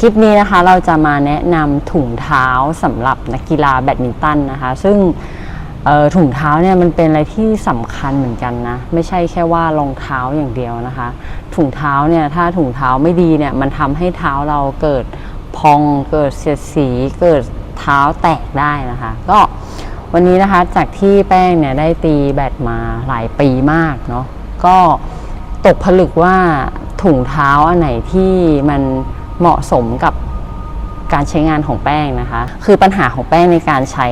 คลิปนี้นะคะเราจะมาแนะนำถุงเท้าสำหรับนักกีฬาแบดมินตันนะคะ ซึ่งถุงเท้าเนี่ยมันเป็นอะไรที่สำคัญเหมือนกันนะ ไม่ใช่แค่ว่ารองเท้าอย่างเดียวนะคะ ถุงเท้าเนี่ยถ้าถุงเท้าไม่ดีเนี่ยมันทำให้เท้าเราเกิดพองเกิดเสียดสีเกิดเท้าแตกได้นะคะ ก็วันนี้นะคะจากที่แป้งเนี่ยได้ตีแบดมาหลายปีมากเนาะก็ตกผลึกว่าถุงเท้าอันไหนที่มัน เหมาะสมกับการใช้งานของแป้งนะคะ คือปัญหาของแป้งในการใช้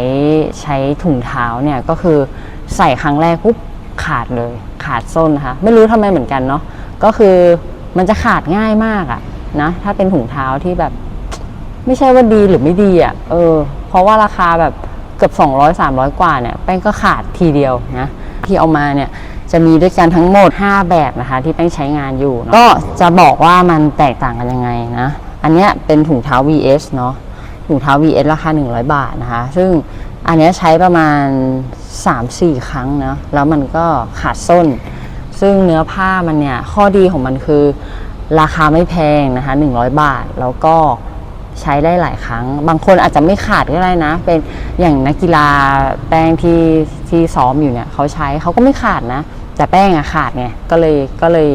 ใช้ถุงเท้าเนี่ยก็คือใส่ครั้งแรกปุ๊บขาดเลยขาดส้นนะคะ ไม่รู้ทำไมเหมือนกันเนาะก็คือมันจะขาดง่ายมากอะนะถ้าเป็นถุงเท้าที่แบบ ไม่ใช่ว่าดีหรือไม่ดีอะเออ เพราะว่าราคาแบบเกือบ 200 300 กว่าเนี่ยแป้งก็ขาดทีเดียวนะที่เอามาเนี่ยจะมีด้วยกันทั้งหมด 5 แบบนะคะ ที่แป้งใช้งานอยู่ ก็จะบอกว่ามันแตกต่างกันยังไงนะ อันเนี้ยเป็นถุงเท้า VS เนาะถุงเท้า VS ราคา 100 บาทนะคะ ซึ่งอันเนี้ยใช้ประมาณ 3-4 ครั้งนะแล้วมันก็ขาดส้น ซึ่งเนื้อผ้ามันเนี่ยข้อดีของมันคือราคาไม่แพงนะคะ 100 บาทแล้วก็ใช้ได้หลายครั้ง บางคนอาจจะไม่ขาดก็ได้นะ เป็นอย่างนักกีฬาแป้งที่ที่ซ้อมอยู่เนี่ยเขาใช้เขาก็ไม่ขาดนะ แต่แป้งอะขาดไงก็เลยก็เลย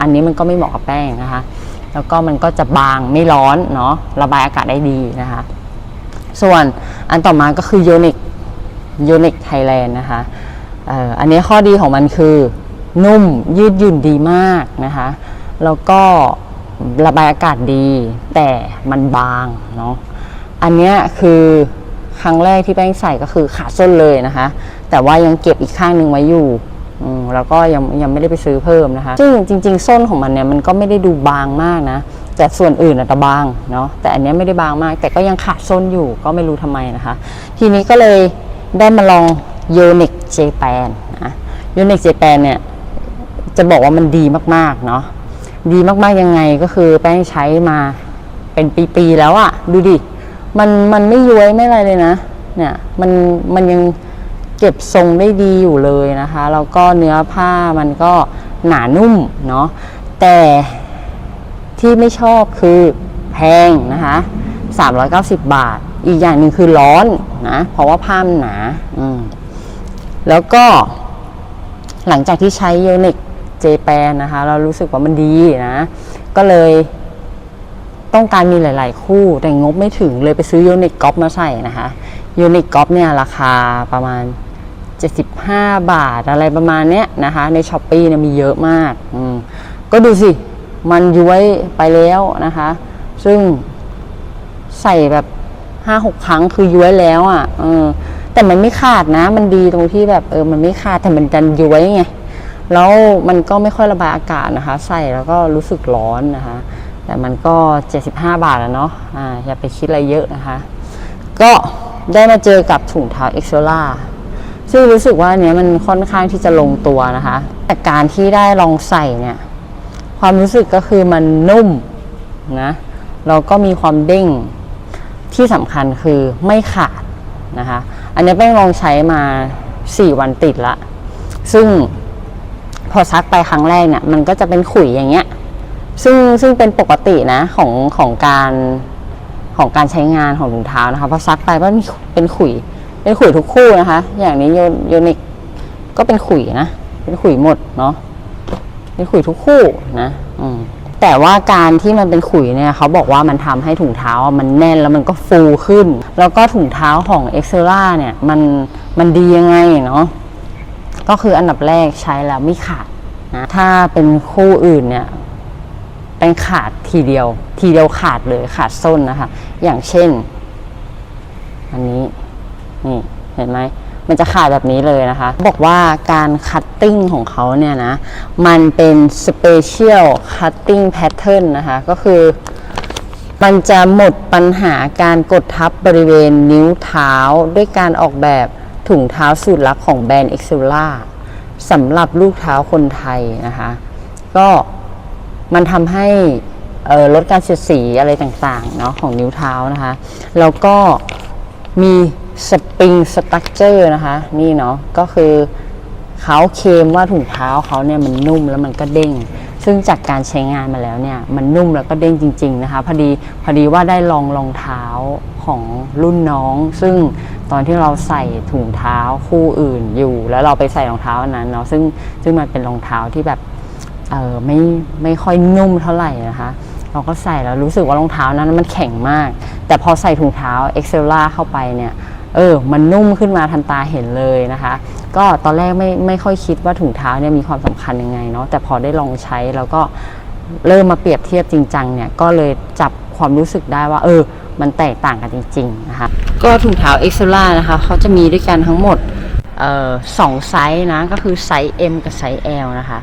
อันนี้มันก็ไม่เหมาะกับแป้งนะคะ แล้วก็มันก็จะบางไม่ร้อนเนาะระบายอากาศได้ดีนะคะ ส่วนอันต่อมาก็คือ Uniq Uniq Thailand นะคะอ,อันนี้ข้อดีของมันคือนุ่มยืดหยุ่นดีมากนะคะ แล้วก็ระบายอากาศดี แต่มันบางเนาะอันนี้คือครั้งแรกที่แป้งใส่ก็คือขาดส้นเลยนะคะ แต่ว่ายังเก็บอีกข้างหนึ่งไว้อยู่ แล้วก็ยังยังไม่ได้ไปซื้อเพิ่มนะคะซึ่งจริง ๆ ส้นของมันเนี่ยมันก็ไม่ได้ดูบางมากนะ แต่ส่วนอื่นอะจะบางเนาะแต่อันนี้ไม่ได้บางมาก แต่ก็ยังขาดส้นอยู่ก็ไม่รู้ทำไมนะคะ ทีนี้ก็เลยได้มาลอง Uniq Japan นนะ Uniq Japan เนี่ยจะบอกว่ามันดีมากๆเนาะดีมากๆยังไงก็คือแป้งใช้มาเป็นปีๆแล้วอะดูดิมันมันไม่ย้วยไม่อะไรเลยนะเนี่ยมันมันยัง เก็บทรงได้ดีอยู่เลยนะคะแล้วก็เนื้อผ้ามันก็หนานุ่มเนาะแต่ที่ไม่ชอบคือแพงนะคะ390 บาท อีกอย่างหนึ่งคือร้อนนะเพราะว่าผ้ามันหนาอืมแล้วก็หลังจากที่ใช้ยูนิคเจแปนนะคะ เรารู้สึกว่ามันดีนะ ก็เลยต้องการมีหลาย ๆ คู่แต่งบไม่ถึงเลยไปซื้อยูนิคก๊อปมาใส่นะคะยูนิคก๊อปเนี่ยราคาประมาณ 75 บาทอะไรประมาณเนี้ยนะคะ ในช้อปปีเนี่ยมีเยอะมากอืมก็ดูสิ มันย้วยไปแล้วนะคะ ซึ่งใส่แบบห้าหกครั้งคือย้วยแล้วอะ่ะเออแต่มันไม่ขาดนะ มันดีตรงที่แบบเออ มันไม่ขาดแต่มันดันย้วยไงแล้วมันก็ไม่ค่อยระบายอากาศนะคะ ใส่แล้วก็รู้สึกร้อนนะคะ แต่มันก็ 75 บาทแล้วเนาะอ่าอย่าไปคิดอะไรเยอะนะคะ ก็ได้มาเจอกับถุงเท้าเอ็กโซล่า ซึ่งรู้สึกว่าเนี้ยมันค่อนข้างที่จะลงตัวนะคะ แต่การที่ได้ลองใส่เนี่ย ความรู้สึกก็คือมันนุ่มนะแล้วก็มีความเด้งที่สำคัญคือไม่ขาดนะคะ อันนี้แป้งลองใช้มา 4 วันติดละ ซึ่งพอซักไปครั้งแรกเนี่ย มันก็จะเป็นขุยอย่างเงี้ย ซึ่งซึ่งเป็นปกตินะของของการของการใช้งานของถุงเท้านะคะพอซักไปมันเป็นขุย เป็นขุยทุกคู่นะคะ อย่างนี้โยโยนิกก็เป็นขุยนะ เป็นขุยหมดเนาะ เป็นขุยทุกคู่นะอืมแต่ว่าการที่มันเป็นขุยเนี่ยเขาบอกว่ามันทำให้ถุงเท้ามันแน่นแล้วมันก็ฟูขึ้น แล้วก็ถุงเท้าของ e x c e l a เนี่ยมันมันดียังไงเนาะก็คืออันดับแรกใช้แล้วไม่ขาดนะถ้าเป็นคู่อื่นเนี่ยเป็นขาดทีเดียว ทีเดียวขาดเลยขาดส้นนะคะ อย่างเช่น อันนี้ นี่เห็นไหมมันจะขาดแบบนี้เลยนะคะ บอกว่าการคัตติ้งของเขาเนี่ยนะ มันเป็น Special Cutting Pattern นะคะ ก็คือมันจะหมดปัญหาการกดทับบริเวณนิ้วเท้า ด้วยการออกแบบถุงเท้าสูตรลับของแบรนด์ e x c e l a สำหรับลูกเท้าคนไทยนะคะ ก็มันทำให้ลดการเสียดสีอะไรต่างๆเนาะของนิ้วเท้านะคะ แล้วก็มี สปริงสตั๊กเจอร์นะคะ นี่เนาะก็คือเขาเคมว่าถุงเท้าเขาเนี่ยมันนุ่มแล้วมันก็เด้ง ซึ่งจากการใช้งานมาแล้วเนี่ย มันนุ่มแล้วก็เด้งจริง ๆ นะคะพอดีพอดีว่าได้ลองรองเท้าของรุ่นน้อง ซึ่งตอนที่เราใส่ถุงเท้าคู่อื่นอยู่ แล้วเราไปใส่รองเท้าอันนั้นเนาะซึ่งซึ่งมันเป็นรองเท้าที่แบบเออไม่ไม่ค่อยนุ่มเท่าไหร่นะคะเราก็ใส่แล้วรู้สึกว่ารองเท้านั้นมันแข็งมาก แต่พอใส่ถุงเท้า e x c e l a เข้าไปเนี่ย เออ มันนุ่มขึ้นมาทันตาเห็นเลยนะคะ ก็ตอนแรกไม่ไม่ค่อยคิดว่าถุงเท้าเนี่ยมีความสำคัญยังไงเนาะแต่พอได้ลองใช้แล้วก็เริ่มมาเปรียบเทียบจริงจังเนี่ยก็เลยจับความรู้สึกได้ว่า เออ มันแตกต่างกันจริง ๆ นะคะ ก็ถุงเท้า e x c e l a นะคะเขาจะมีด้วยกันทั้งหมดออสองไซส์นะก็คือไซส์ M กับไซส์ L นะคะ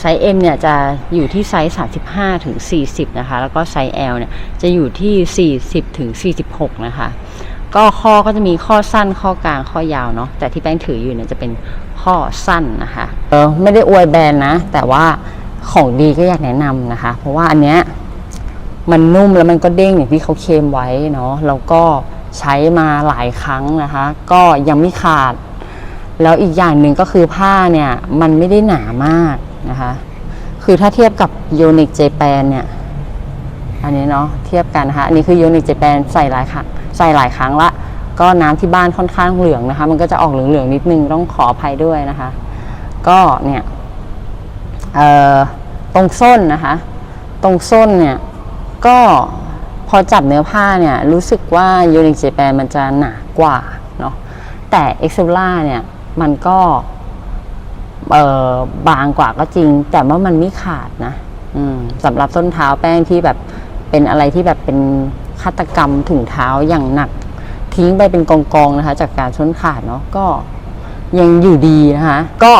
ไซส์ M เนี่ยจะอยู่ที่ไซส์ 35ถึง40 นะคะ แล้วก็ไซส์ L เนี่ยจะอยู่ที่ 40ถึง46 นะคะ ก็ข้อก็จะมีข้อสั้นข้อกลางข้อยาวเนาะแต่ที่แป้งถืออยู่เนี่ยจะเป็นข้อสั้นนะคะเออไม่ได้อวยแบรนด์นะ แต่ว่าของดีก็อยากแนะนำนะคะ เพราะว่าอันเนี้ยมันนุ่มแล้วมันก็เด้งอย่างที่เขาเคลมไว้เนาะแล้วก็ใช้มาหลายครั้งนะคะ ก็ยังไม่ขาด แล้วอีกอย่างหนึ่งก็คือผ้าเนี่ยมันไม่ได้หนามากนะคะ คือถ้าเทียบกับ u n i q Japan เนี่ยอันนี้เนาะเทียบกันนะคะ อันนี้คือ u n i q Japan ใส่หลายครั้ง ใส่หลายครั้งละ ก็น้ำที่บ้านค่อนข้างเหลืองนะคะ มันก็จะออกเหลืองๆนิดนึงต้องขออภัยด้วยนะคะ ก็เนี่ยตรงส้นนะคะ ตรงส้นเนี่ยก็พอจับเนื้อผ้าเนี่ยรู้สึกว่ายูนิคเจแปนมันจะหนากว่าเนาะแต่เอ็กซ์ล่าเนี่ยมันก็เออบางกว่าก็จริง แต่ว่ามันไม่ขาดนะสำหรับส้นเท้าแป้งที่แบบเป็นอะไรที่แบบเป็น ฆาตกรรมถุงเท้าอย่างหนัก ทิ้งไปเป็นกองๆนะคะ จากการส้นขาดเนาะก็ยังอยู่ดีนะคะ ก็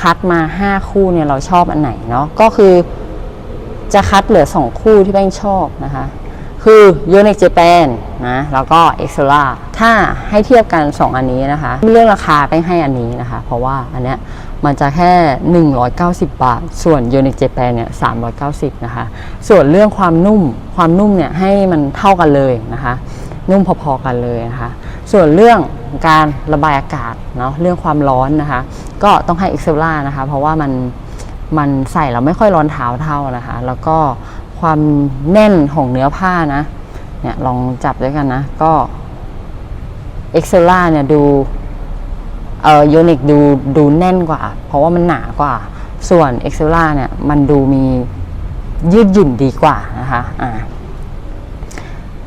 คัดมา 5 คู่เนี่ยเราชอบอันไหนเนาะก็คือจะคัดเหลือ 2 คู่ที่แป้งชอบนะคะ คือ u n i q Japan นนะแล้วก็ e x e l a ถ้าให้เทียบกัน 2 อันนี้นะคะ เรื่องราคาแป้งให้อันนี้นะคะ เพราะว่าอันเนี้ย มันจะแค่ 190 บาท ส่วน u n i q Japan เนี่ย 390 นะคะ ส่วนเรื่องความนุ่ม ความนุ่มเนี่ยให้มันเท่ากันเลยนะคะ นุ่มพอๆกันเลยนะคะ ส่วนเรื่องการระบายอากาศเนาะ เรื่องความร้อนนะคะ ก็ต้องให้ e x e l a นะคะ เพราะว่ามัน มันใส่แล้วไม่ค่อยร้อนเท้าเท่านะคะ แล้วก็ความแน่นของเนื้อผ้านะ เนี่ยลองจับด้วยกันนะ ก็เอ็กเซล่าเนี่ยดู เอ่อยูนิคดูดูแน่นกว่า เพราะว่ามันหนากว่า ส่วนเอ็กเซล่าเนี่ยมันดูมียืดหยุ่นดีกว่านะคะอ่า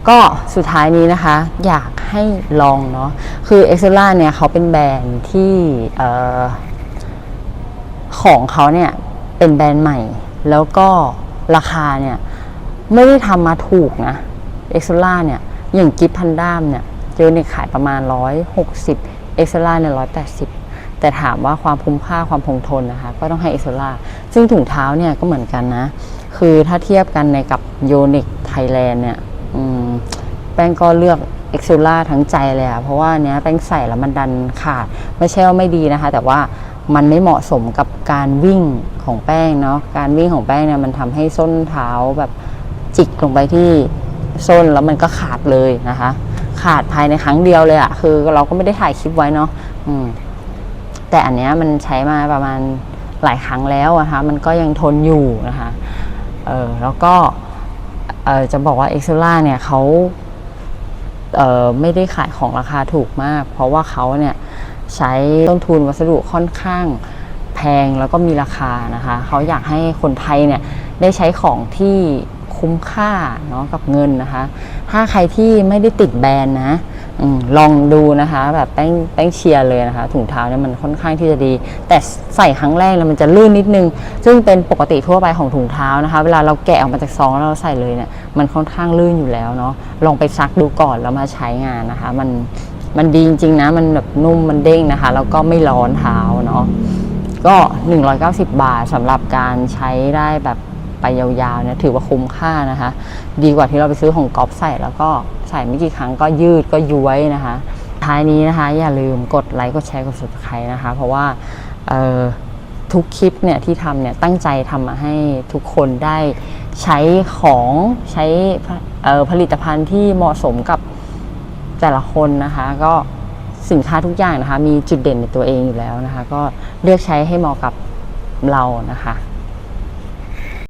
ก็สุดท้ายนี้นะคะ อยากให้ลองเนาะคือ e x c e l a เนี่ยเขาเป็นแบรนด์ที่เอ่อของเขาเนี่ยเป็นแบรนด์ใหม่ แล้วก็ราคาเนี่ยไม่ได้ทำมาถูกนะเอ็กซ์ล่าเนี่ยอย่างกิฟพันด้ามเนี่ยเจอในขายประมาณ 160 เอ็กซ์ล่าเนี่ย180แต่ถามว่าความคุ้มค่าความคงทนนะคะก็ต้องให้เอ็กซ์ล่าซึ่งถุงเท้าเนี่ยก็เหมือนกันนะ คือถ้าเทียบกันในกับโยนิกไทยแลนด์เนี่ยแป้งก็เลือกเอ็กซ์ล่าทั้งใจเลยอะเพราะว่าเนี้ยแป้งใส่แล้วมันดันขาด ไม่ใช่ว่าไม่ดีนะคะ แต่ว่ามันไม่เหมาะสมกับการวิ่งของแป้งเนาะการวิ่งของแป้งเนี่ยมันทำให้ส้นเท้าแบบจิกลงไปที่ส้นแล้วมันก็ขาดเลยนะคะ ขาดภายในครั้งเดียวเลยอะคือเราก็ไม่ได้ถ่ายคลิปไว้เนาะอืมแต่อันเนี้ยมันใช้มาประมาณหลายครั้งแล้วนะคะมันก็ยังทนอยู่นะคะเออแล้วก็เออจะบอกว่า e x c e l a เนี่ยเขาเออไม่ได้ขายของราคาถูกมาก เพราะว่าเขาเนี่ยใช้ต้นทุนวัสดุค่อนข้างแพงแล้วก็มีราคานะคะเขาอยากให้คนไทยเนี่ยได้ใช้ของที่ คุ้มค่าเนาะกับเงินนะคะ ถ้าใครที่ไม่ได้ติดแบรนด์นะอลองดูนะคะ แบบแป้งแป้งเชียร์เลยนะคะ ถุงเท้าเนี่ยมันค่อนข้างที่จะดี แต่ใส่ครั้งแรกแล้วมันจะลื่นนิดนึง ซึ่งเป็นปกติทั่วไปของถุงเท้านะคะ เวลาเราแกะออกมาจากซองแล้วเราใส่เลยเนี่ยมันค่อนข้างลื่นอยู่แล้วเนาะลองไปซักดูก่อนแล้วมาใช้งานนะคะ มันมันดีจริงๆนะมันแบบนุ่มมันเด้งนะคะแล้วก็ไม่ร้อนเท้าเนาะก็ 190 บาทสำหรับการใช้ได้แบบ ไปยาวๆเนี่ยถือว่าคุ้มค่านะคะ ดีกว่าที่เราไปซื้อของก๊อฟใส่แล้วก็ใส่ไม่กี่ครั้งก็ยืดก็ย้วยนะคะ ท้ายนี้นะคะ อย่าลืมกดไลค์กดแชร์กด subscribe นะคะ เพราะว่าออทุกคลิปเนี่ยที่ทำเนี่ยตั้งใจทำมาให้ทุกคนได้ใช้ของใช้ผลิตภัณฑ์ที่เหมาะสมกับแต่ละคนนะคะ ก็สินค้าทุกอย่างนะคะ มีจุดเด่นในตัวเองอยู่แล้วนะคะ ก็เลือกใช้ให้เหมาะกับเรานะคะ